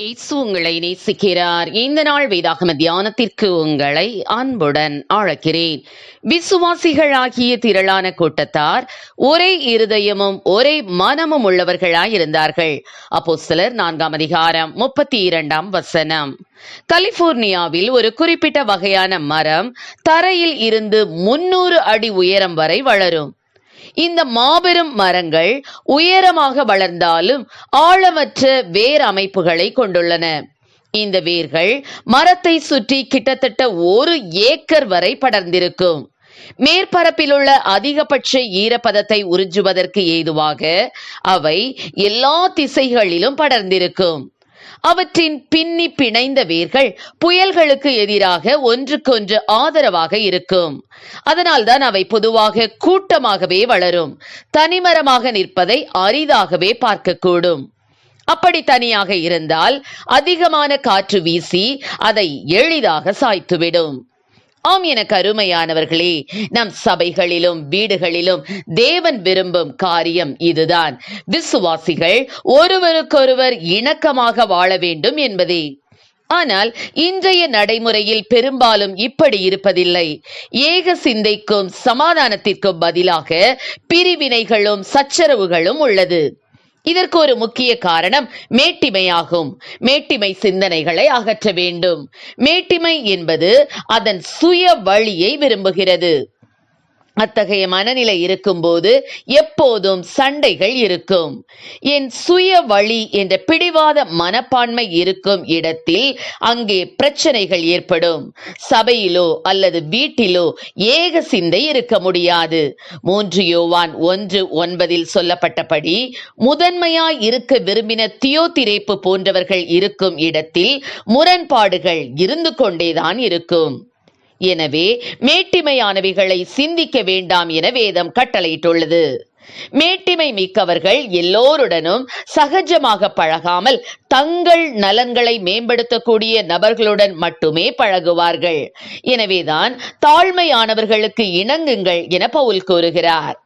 இயேசு உங்களை நேசிக்கிறார். இந்த நாள் வேதாகம தியானத்திற்கு உங்களை அன்புடன் அழைக்கிறேன். விசுவாசிகளாகிய திரளான கூட்டத்தார் ஒரே இருதயமும் ஒரே மனமும் உள்ளவர்களாயிருந்தார்கள் அப்போ சிலர் நான்காம் அதிகாரம் முப்பத்தி இரண்டாம் வசனம். கலிபோர்னியாவில் ஒரு குறிப்பிட்ட வகையான மரம் தரையில் இருந்து முன்னூறு அடி உயரம் வரை வளரும். இந்த மாபெரும் மரங்கள் உயரமாக வளர்ந்தாலும் ஆழமற்ற வேர் அமைப்புகளை கொண்டுள்ளன. இந்த வேர்கள் மரத்தை சுற்றி கிட்டத்தட்ட ஒரு ஏக்கர் வரை படர்ந்திருக்கும். மேற்பரப்பிலுள்ள அதிகபட்ச ஈரப்பதத்தை உறிஞ்சுவதற்கு ஏதுவாக அவை எல்லா திசைகளிலும் படர்ந்திருக்கும். அவற்றின் பின்னி பிணைந்த வேர்கள் புயல்களுக்கு எதிராக ஒன்றுக்கொன்று ஆதரவாக இருக்கும். அதனால்தான் அவை பொதுவாக கூட்டமாகவே வளரும். தனிமரமாக நிற்பதை அரிதாகவே பார்க்கக்கூடும். அப்படி தனியாக இருந்தால் அதிகமான காற்று வீசி அதை எளிதாக சாய்த்துவிடும். ஆம் என கருமையானவர்களே நம் சபைகளிலும் வீடுகளிலும் தேவன் விரும்பும் காரியம் இதுதான். விசுவாசிகள் ஒருவருக்கொருவர் இணக்கமாக வாழ வேண்டும் என்பதே. ஆனால் இன்றைய நடைமுறையில் பெரும்பாலும் இப்படி இருப்பதில்லை. ஏக சிந்தைக்கும் சமாதானத்திற்கும் பதிலாக பிரிவினைகளும் சச்சரவுகளும் உள்ளது. இதற்கு ஒரு முக்கிய காரணம் மேட்டிமையாகும். மேட்டிமை சிந்தனைகளை அகற்ற வேண்டும். மேட்டிமை என்பது அதன் சுய வழியை விரும்புகிறது. அத்தகைய மனநிலை இருக்கும்போது எப்போதும் சண்டைகள் இருக்கும். என் சுய வழி என்ற பிடிவாத மனப்பான்மை இருக்கும் இடத்தில் அங்கே பிரச்சனைகள் ஏற்படும். சபையிலோ அல்லது வீட்டிலோ ஏக சிந்தை இருக்க முடியாது. மூன்று யோவான் ஒன்று ஒன்பதில் சொல்லப்பட்டபடி முதன்மையாய் இருக்க விரும்பின தியோதிரேப்பு போன்றவர்கள் இருக்கும் இடத்தில் முரண்பாடுகள் இருந்து கொண்டேதான் இருக்கும். எனவே மேட்டிமையானவைகளை சிந்திக்க வேண்டாம் என வேதம் கட்டளையிட்டுள்ளது. மேட்டிமை மிக்கவர்கள் எல்லோருடனும் சகஜமாக பழகாமல் தங்கள் நலன்களை மேம்படுத்தக்கூடிய நபர்களுடன் மட்டுமே பழகுவார்கள். எனவேதான் தாழ்மையானவர்களுக்கு இணங்குங்கள் என பவுல் கூறுகிறார்.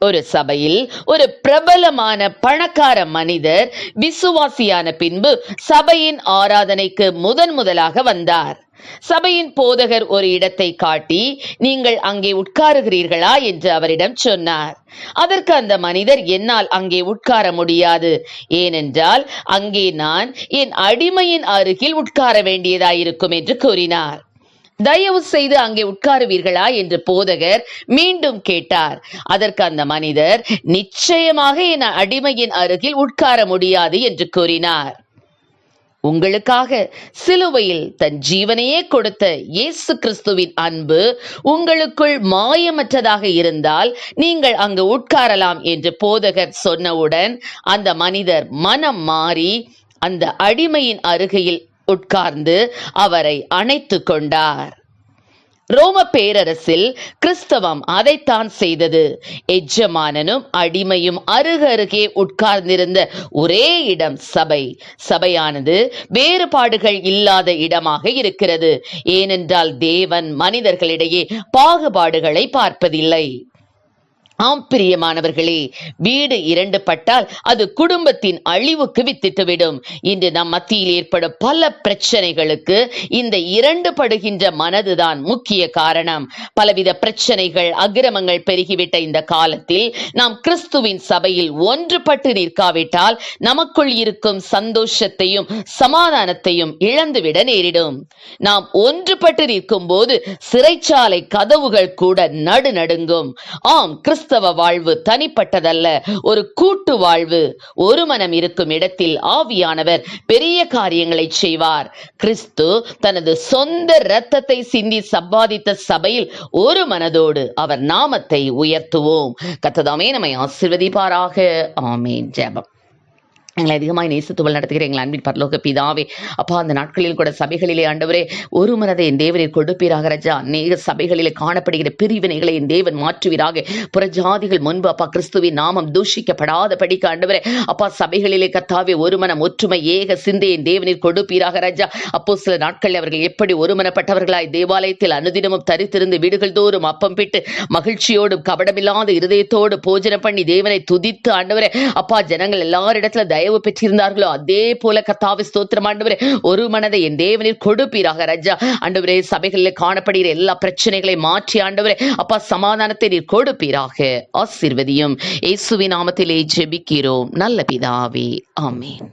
ஒரு சபையில் ஒரு பிரபலமான பணக்கார மனிதர் விசுவாசியான பின்பு சபையின் ஆராதனைக்கு முதன் முதலாக வந்தார். சபையின் போதகர் ஒரு இடத்தை காட்டி நீங்கள் அங்கே உட்காருகிறீர்களா? என்று அவரிடம் சொன்னார். அதற்கு அந்த மனிதர் என்னால் அங்கே உட்கார முடியாது. ஏனென்றால் அங்கே நான் என் அடிமையின் அருகில் உட்கார வேண்டியதாயிருக்கும் என்று கூறினார். தயவு செய்து அங்கே உட்காருவீர்களா? என்று போதகர் மீண்டும் கேட்டார். அதற்கு அந்த மனிதர் நிச்சயமாக என் அடிமையின் அருகில் உட்கார முடியாது என்று கூறினார். உங்களுக்காக சிலுவையில் தன் ஜீவனையே கொடுத்த இயேசு கிறிஸ்துவின் அன்பு உங்களுக்குள் மாயமற்றதாக இருந்தால் நீங்கள் அங்கு உட்காரலாம் என்று போதகர் சொன்னவுடன் அந்த மனிதர் மனம் மாறி அந்த அடிமையின் அருகையில் உட்கார்ந்து அவரை அணைத்து கொண்டார். ரோம பேரரசில் கிறிஸ்தவம் அதைத்தான் செய்தது. எஜமானனும் அடிமையும் அருகருகே உட்கார்ந்திருந்த ஒரே இடம் சபை. சபையானது வேறுபாடுகள் இல்லாத இடமாக இருக்கிறது. ஏனென்றால் தேவன் மனிதர்களிடையே பாகுபாடுகளை பார்ப்பதில்லை. ஆம் பிரியமானவர்களே வீடு இரண்டு பட்டால் அது குடும்பத்தின் அழிவுக்கு வித்திட்டுவிடும். இன்று நம் மத்தியில் ஏற்படும் பல பிரச்சனைகளுக்கு இந்த இரண்டு படுகின்ற மனதுதான் முக்கிய காரணம். பலவித பிரச்சனைகள் அக்கிரமங்கள் பெருகிவிட்ட இந்த காலத்தில் நாம் கிறிஸ்துவின் சபையில் ஒன்றுபட்டு நிற்காவிட்டால் நமக்குள் இருக்கும் சந்தோஷத்தையும் சமாதானத்தையும் இழந்துவிட நேரிடும். நாம் ஒன்றுபட்டு நிற்கும் போது சிறைச்சாலை கதவுகள் கூட நடுநடுங்கும். ஆம் கிறிஸ்து கிறிஸ்தவ வாழ்வு தனிப்பட்டதல்ல. ஒரு கூட்டு வாழ்வு ஒரு மனம் இருக்கும் இடத்தில் ஆவியானவர் பெரிய காரியங்களை செய்வார். கிறிஸ்து தனது சொந்த இரத்தத்தை சிந்தி சம்பாதித்த சபையில் ஒரு மனதோடு அவர் நாமத்தை உயர்த்துவோம். கத்ததாமே நம்மை ஆசிர்வதிப்பாராக. ஆமேன். ஜெபம். எங்களை அதிகமாக நேசித்துவல் நடத்துகிற எங்கள் அன்பின் பரலோக பிதாவே அப்பா அந்த நாட்களில் கூட சபைகளிலே ஆண்டவரே ஒரு மனதை என் தேவனை கொடுப்பீராக ரஜா. அநேக சபைகளிலே காணப்படுகிற பிரிவினைகளை என் தேவன் மாற்றுவீராக. புறஜாதிகள் முன்பு அப்பா கிறிஸ்துவின் நாமம் தூஷிக்கப்படாத படிக்க ஆண்டவரே அப்பா சபைகளிலே கத்தாவே ஒரு மனம் ஒற்றுமை ஏக சிந்தை என் தேவனில் கொடுப்பீராக ரஜா. அப்போ சில நாட்களில் அவர்கள் எப்படி ஒருமனப்பட்டவர்களாய் தேவாலயத்தில் அனுதினமும் தரித்திருந்து வீடுகள் தோறும் அப்பம் பிட்டு மகிழ்ச்சியோடும் கபடமில்லாத இருதயத்தோடு போஜனம் பண்ணி தேவனை துதித்து ஆண்டவரே அப்பா ஜனங்கள் எல்லாரிடத்துல தயவு தயவு பெற்றிருந்தார்களோ? அதே போல கத்தாவை ஸ்தோத்திரம். ஆண்டவரே ஒரு மனதை என் தேவனில் கொடுப்பீராக ராஜா. ஆண்டவரே சபைகளில் காணப்படுகிற எல்லா பிரச்சனைகளை மாற்றி ஆண்டவரே அப்பா சமாதானத்தை நீர் கொடுப்பீராக. ஆசீர்வதியும். இயேசுவின் நாமத்திலே ஜெபிக்கிறோம். நல்ல பிதாவே ஆமீன்.